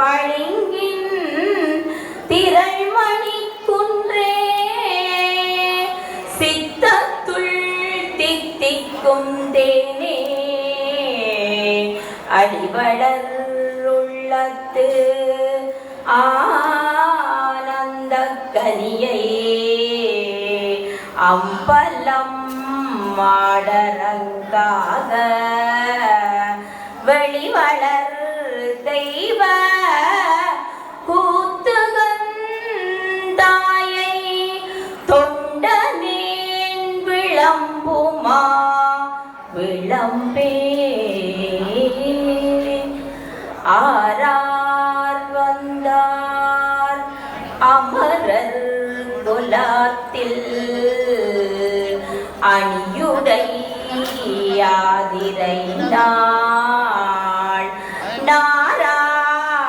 பளிங்கின் திரள்மணி குன்றே. சித்தத்துள் தித்திக்கும் தேனே. அடிவளர் ஆனந்த கனியை அம்பலம் மாடரங்காக வெளிவளர் தெய்வ விளம்பே ஆரார் வந்தார் அமரர் குலாத்தில் அணியுடை யாதிரை நாள்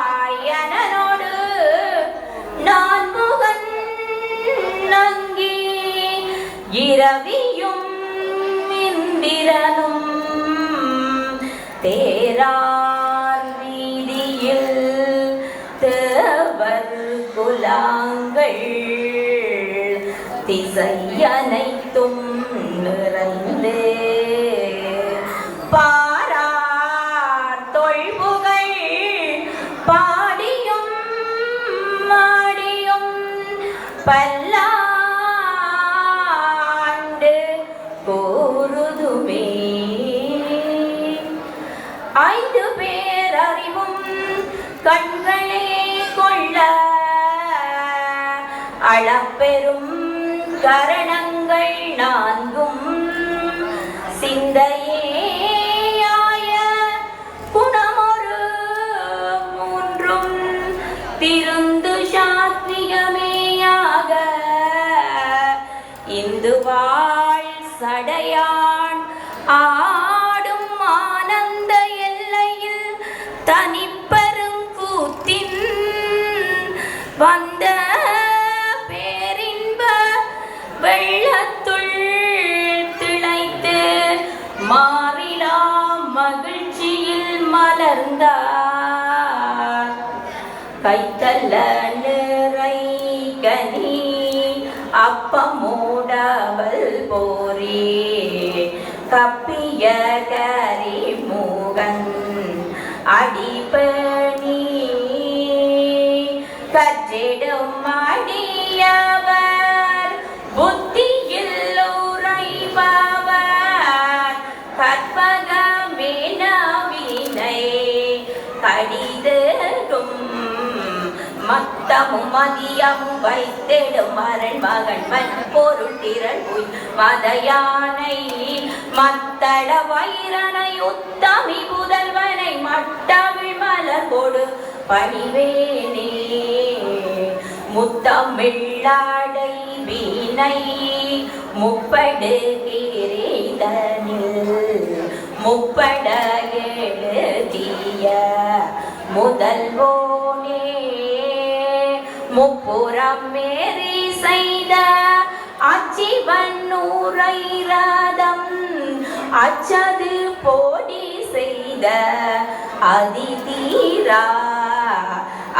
நாராயணனோடு நான் முகன் நங்கி இரவி திசையனைத்தும் திசை நிறைந்து. பாரார் தொழ்புகள் பாடியும் மாடியும் பல்லாண்டு கூறுதுமே ஐந்து பேர் அறிவும் கண்களே கொள்ள அளப்பெரும் கரணங்கள் நான்கும். சிந்தையேயாய மலர்ந்தார். கைத்தல்ல நிறை கனி அப்பமூடவல் போரே. கப்பிய கரி மூகன் மத்தமும் மதியமும் வைத்திடும் மரண் மகன் மண் பொருள் திரள் உய் மத யானை மத்தள வைரனை உத்தமி புதல்வனை மட்டவிழ் மலர் கொடு பணிவேனே. முத்தமிழாடை வீணை முப்படு கிரீதனில் முப்பட எழுதிய முதல்வோனே. முப்புறம் மேரி செய்த அச்சிவன்னூரைராதம் அச்சது போடி செய்த அதிதீரா.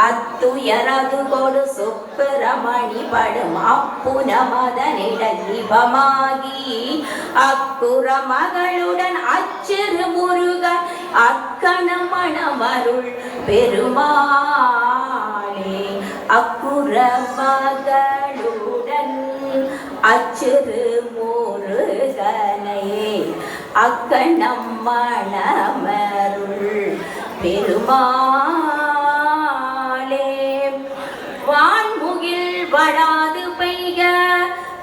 அத்துயரது கொடு சுப்பிரமணி படும் அப்புன மதனிடமாகி அக்குற மகளுடன் அச்சிறு முருக அக்கண மணமருள் பெருமாளே. அக்குற மகளுடன் அச்சிறு முருகனை அக்கணம் மணமருள் பெருமாளே. வான்முகில் வடாது பெய்க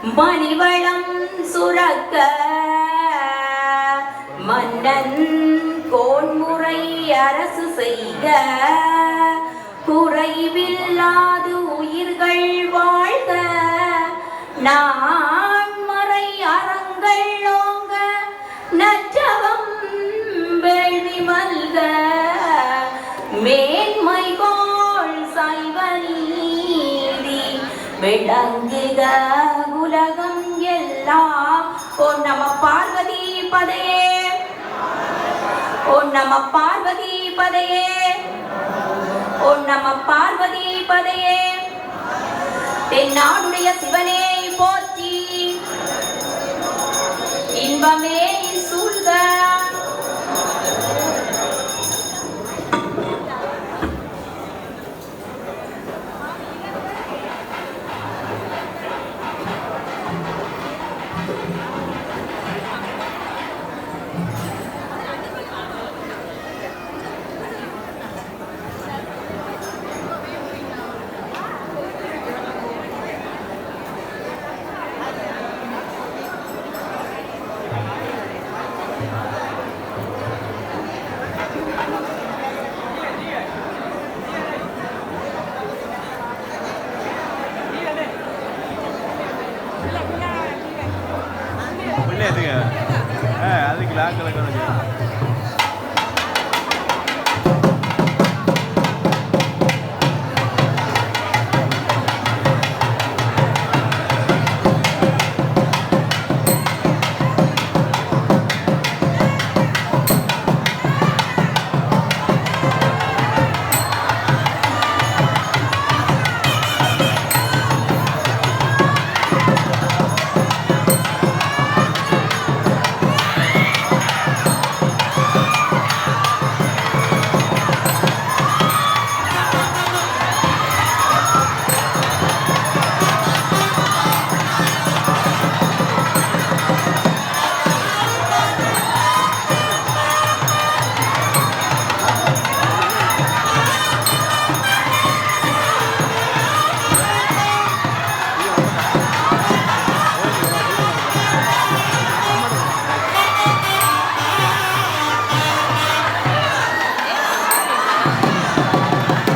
மணிவளம் சுரக்க. மன்னன் கோன்முறை அரசு செய்க. குறைவில்லாது உயிர்கள் வாழ்க. நான் மறை அறங்கள் ஓங்க நச்சவம் வேள்வி மல்க. மேன்மை போல் சைவநீதி விளங்குக உலகம் எல்லாம். ஓ நம பார்வதி பதையே. ஓ நம பார்வதி பதையே. ஓம் நம பார்வதி பதையே. தென்னாடுடைய சிவனே போற்றி. இன்பமே ないかなきゃ。